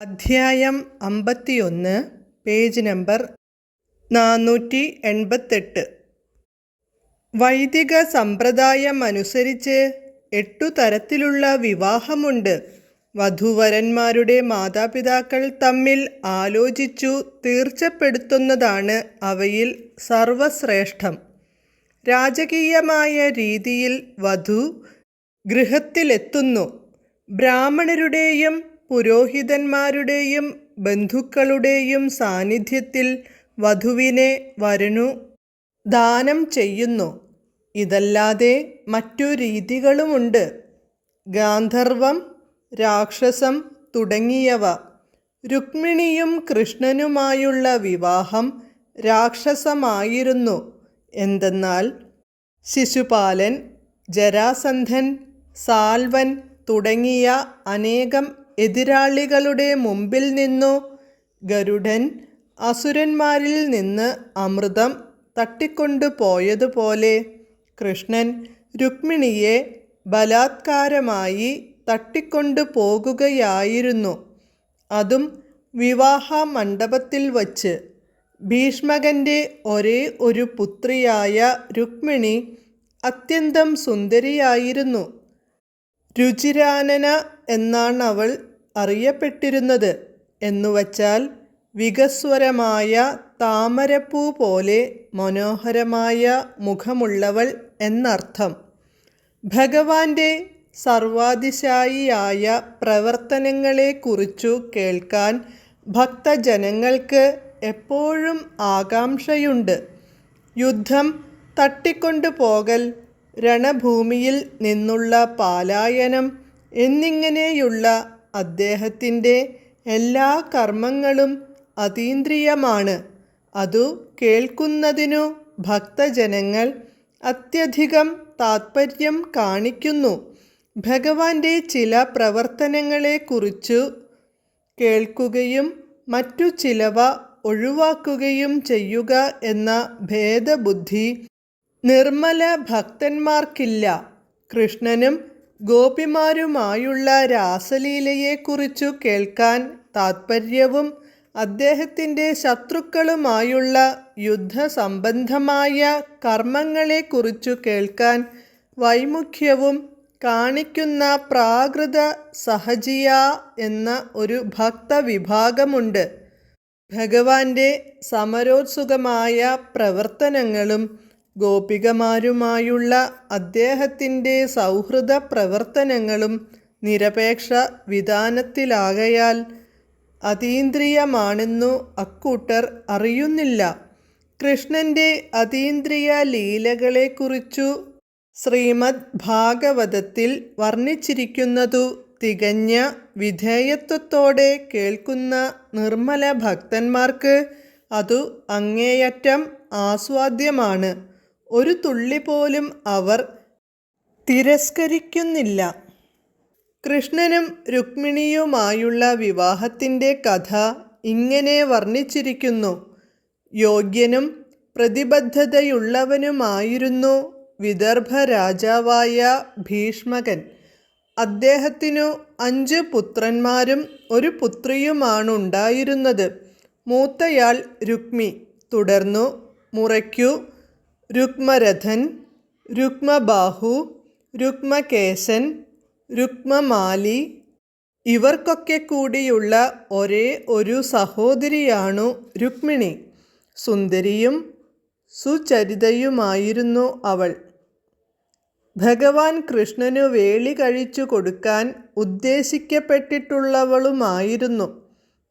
അധ്യായം അമ്പത്തിയൊന്ന് page number നാനൂറ്റി എൺപത്തെട്ട് വൈദിക സമ്പ്രദായം അനുസരിച്ച് എട്ടു തരത്തിലുള്ള വിവാഹമുണ്ട്. വധുവരന്മാരുടെ മാതാപിതാക്കൾ തമ്മിൽ ആലോചിച്ചു തീർച്ചപ്പെടുത്തുന്നതാണ് അവയിൽ സർവശ്രേഷ്ഠം രാജകീയമായ രീതിയിൽ വധു ഗൃഹത്തിലെത്തുന്നു. ബ്രാഹ്മണരുടെയും പുരോഹിതന്മാരുടെയും ബന്ധുക്കളുടെയും സാന്നിധ്യത്തിൽ വധുവിനെ വരനു ദാനം ചെയ്യുന്നു. ഇതല്ലാതെ മറ്റു രീതികളുമുണ്ട്. ഗാന്ധർവം രാക്ഷസം തുടങ്ങിയവ. രുക്മിണിയും കൃഷ്ണനുമായുള്ള വിവാഹം രാക്ഷസമായിരുന്നു. എന്തെന്നാൽ ശിശുപാലൻ ജരാസന്ധൻ സാൽവൻ തുടങ്ങിയ അനേകം എതിരാളികളുടെ മുമ്പിൽ നിന്നു ഗരുഡൻ അസുരന്മാരിൽ നിന്ന് അമൃതം തട്ടിക്കൊണ്ടുപോയതുപോലെ കൃഷ്ണൻ രുക്മിണിയെ ബലാത്കാരമായി തട്ടിക്കൊണ്ടു പോകുകയായിരുന്നു അതും വിവാഹ മണ്ഡപത്തിൽ വച്ച്. ഭീഷ്മകന്റെ ഒരേ ഒരു പുത്രിയായ രുക്മിണി അത്യന്തം സുന്ദരിയായിരുന്നു. രുചിരാനന എന്നാണവൾ അറിയപ്പെട്ടിരുന്നത് എന്നുവച്ചാൽ വികസ്വരമായ താമരപ്പൂ പോലെ മനോഹരമായ മുഖമുള്ളവൾ എന്നർത്ഥം. ഭഗവാന്റെ സർവാതിശായിയായ പ്രവർത്തനങ്ങളെക്കുറിച്ചു കേൾക്കാൻ ഭക്തജനങ്ങൾക്ക് എപ്പോഴും ആകാംക്ഷയുണ്ട്. യുദ്ധം തട്ടിക്കൊണ്ടു പോകൽ രണഭൂമിയിൽ നിന്നുള്ള പാലായനം എന്നിങ്ങനെയുള്ള അദ്ദേഹത്തിന്റെ എല്ലാ കർമ്മങ്ങളും അതീന്ദ്രിയമാണ്. അതു കേൾക്കുന്നതിനു ഭക്തജനങ്ങൾ അത്യധികം താത്പര്യം കാണിക്കുന്നു. ഭഗവാന്റെ ചില പ്രവർത്തനങ്ങളെക്കുറിച്ചു കേൾക്കുകയും മറ്റു ചിലവ ഒഴിവാക്കുകയും ചെയ്യുക എന്ന ഭേദബുദ്ധി നിർമ്മല ഭക്തന്മാർക്കില്ല. കൃഷ്ണനും ഗോപിമാരുമായുള്ള രാസലീലയെക്കുറിച്ചു കേൾക്കാൻ താത്പര്യവും അദ്ദേഹത്തിന്റെ ശത്രുക്കളുമായുള്ള യുദ്ധസംബന്ധമായ കർമ്മങ്ങളെക്കുറിച്ചു കേൾക്കാൻ വൈമുഖ്യവും കാണിക്കുന്ന പ്രാകൃത സഹജിയ എന്ന ഒരു ഭക്തവിഭാഗമുണ്ട്. ഭഗവാന്റെ സമരോത്സുകമായ പ്രവർത്തനങ്ങളും ഗോപികമാരുമായുള്ള അദ്ദേഹത്തിന്റെ സൗഹൃദ പ്രവർത്തനങ്ങളും നിരപേക്ഷ വിധാനത്തിലാകയാൽ അതീന്ദ്രിയമാണെന്നു അക്കൂട്ടർ അറിയുന്നില്ല. കൃഷ്ണന്റെ അതീന്ദ്രിയ ലീലകളെക്കുറിച്ചു ശ്രീമദ് ഭാഗവതത്തിൽ വർണിച്ചിരിക്കുന്നതു തികഞ്ഞ വിധേയത്വത്തോടെ കേൾക്കുന്ന നിർമ്മല ഭക്തന്മാർക്ക് അതു അങ്ങേയറ്റം ആസ്വാദ്യമാണ്. ഒരു തുള്ളി പോലും അവർ തിരസ്കരിക്കുന്നില്ല. കൃഷ്ണനും രുക്മിണിയുമായുള്ള വിവാഹത്തിന്റെ കഥ ഇങ്ങനെ വർണിച്ചിരിക്കുന്നു. യോഗ്യനും പ്രതിബദ്ധതയുള്ളവനുമായിരുന്നു വിദർഭ രാജാവായ ഭീഷ്മകൻ. അദ്ദേഹത്തിനു അഞ്ച് പുത്രന്മാരും ഒരു പുത്രിയുമാണുണ്ടായിരുന്നത്. മൂത്തയാൾ രുക്മി. തുടർന്നു മുറയ്ക്കു രുക്മരഥൻ രുക്മബാഹു രുക്മകേശൻ രുക്മമാലി ഇവർക്കൊക്കെ കൂടിയുള്ള ഒരേ ഒരു സഹോദരിയാണു രുക്മിണി. സുന്ദരിയും സുചരിതയുമായിരുന്നു അവൾ. ഭഗവാൻ കൃഷ്ണനു വേളി കഴിച്ചു കൊടുക്കാൻ ഉദ്ദേശിക്കപ്പെട്ടിട്ടുള്ളവളുമായിരുന്നു.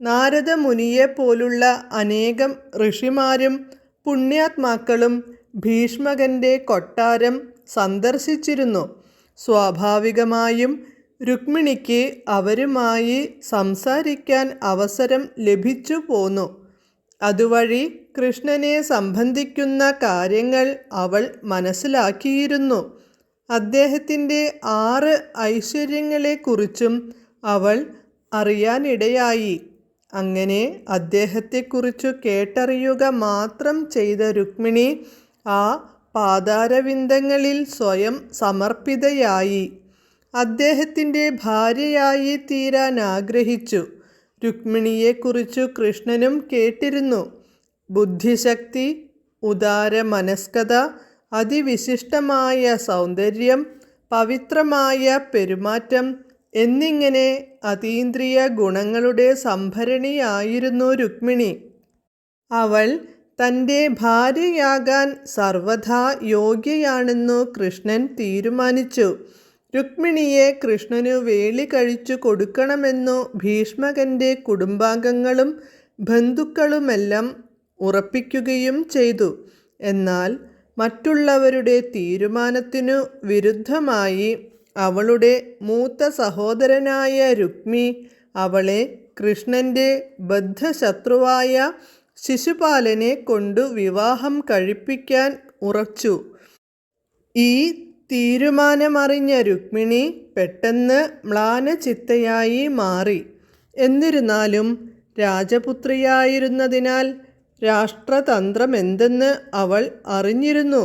നാരദ മുനിയെപ്പോലുള്ള അനേകം ഋഷിമാരും പുണ്യാത്മാക്കളും ഭീഷ്മകന്റെ കൊട്ടാരം സന്ദർശിച്ചിരുന്നു. സ്വാഭാവികമായും രുക്മിണിക്ക് അവരുമായി സംസാരിക്കാൻ അവസരം ലഭിച്ചു പോന്നു. അതുവഴി കൃഷ്ണനെ സംബന്ധിക്കുന്ന കാര്യങ്ങൾ അവൾ മനസ്സിലാക്കിയിരുന്നു. അദ്ദേഹത്തിന്റെ ആറ് ഐശ്വര്യങ്ങളെക്കുറിച്ചും അവൾ അറിയാനിടയായി. അങ്ങനെ അദ്ദേഹത്തെക്കുറിച്ചു കേട്ടറിയുക മാത്രം ചെയ്ത രുക്മിണി ആ പാതാരവിന്ദങ്ങളിൽ സ്വയം സമർപ്പിതയായി. അദ്ദേഹത്തിന്റെ ഭാര്യയായി തീരാൻ ആഗ്രഹിച്ചു. രുക്മിണിയെക്കുറിച്ചു കൃഷ്ണനും കേട്ടിരുന്നു. ബുദ്ധിശക്തി ഉദാര മനസ്കത അതിവിശിഷ്ടമായ സൗന്ദര്യം പവിത്രമായ പെരുമാറ്റം എന്നിങ്ങനെ അതീന്ദ്രിയ ഗുണങ്ങളുടെ സംഭരണിയായിരുന്നു രുക്മിണി. അവൾ തന്റെ ഭാര്യയാകാൻ സർവഥാ യോഗ്യയാണെന്നു കൃഷ്ണൻ തീരുമാനിച്ചു. രുക്മിണിയെ കൃഷ്ണനു വേളി കഴിച്ചു കൊടുക്കണമെന്നു ഭീഷ്മകന്റെ കുടുംബാംഗങ്ങളും ബന്ധുക്കളുമെല്ലാം ഉറപ്പിക്കുകയും ചെയ്തു. എന്നാൽ മറ്റുള്ളവരുടെ തീരുമാനത്തിനു വിരുദ്ധമായി അവളുടെ മൂത്ത സഹോദരനായ രുക്മി അവളെ കൃഷ്ണന്റെ ബദ്ധശത്രുവായ ശിശുപാലനെ കൊണ്ടു വിവാഹം കഴിപ്പിക്കാൻ ഉറച്ചു. ഈ തീരുമാനമറിഞ്ഞ രുക്മിണി പെട്ടെന്ന് മ്ലാനചിത്തയായി മാറി. എന്നിരുന്നാലും രാജപുത്രിയായിരുന്നതിനാൽ രാഷ്ട്രതന്ത്രമെന്തെന്ന് അവൾ അറിഞ്ഞിരുന്നു.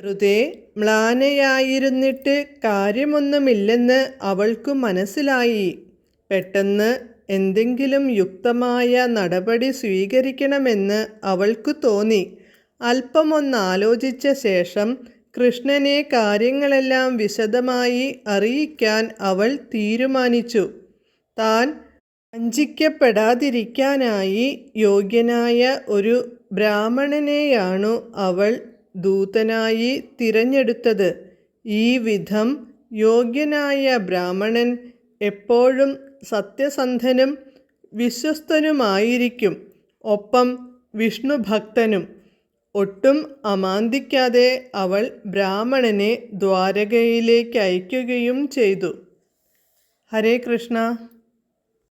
വെറുതെ മ്ലാനയായിരുന്നിട്ട് കാര്യമൊന്നുമില്ലെന്ന് അവൾക്കു മനസ്സിലായി. പെട്ടെന്ന് എന്തെങ്കിലും യുക്തമായ നടപടി സ്വീകരിക്കണമെന്ന് അവൾക്കു തോന്നി. അല്പമൊന്നാലോചിച്ച ശേഷം കൃഷ്ണനെ കാര്യങ്ങളെല്ലാം വിശദമായി അറിയിക്കാൻ അവൾ തീരുമാനിച്ചു. താൻ വഞ്ചിക്കപ്പെടാതിരിക്കാനായി യോഗ്യനായ ഒരു ബ്രാഹ്മണനെയാണു അവൾ ദൂതനായി തിരഞ്ഞെടുത്തത്. ഈ വിധം യോഗ്യനായ ബ്രാഹ്മണൻ എപ്പോഴും സത്യസന്ധനും വിശ്വസ്തനുമായിരിക്കും. ഒപ്പം വിഷ്ണുഭക്തനും. ഒട്ടും അമാന്തിക്കാതെ അവൾ ബ്രാഹ്മണനെ ദ്വാരകയിലേക്ക് അയക്കുകയും ചെയ്തു. ഹരേ കൃഷ്ണ.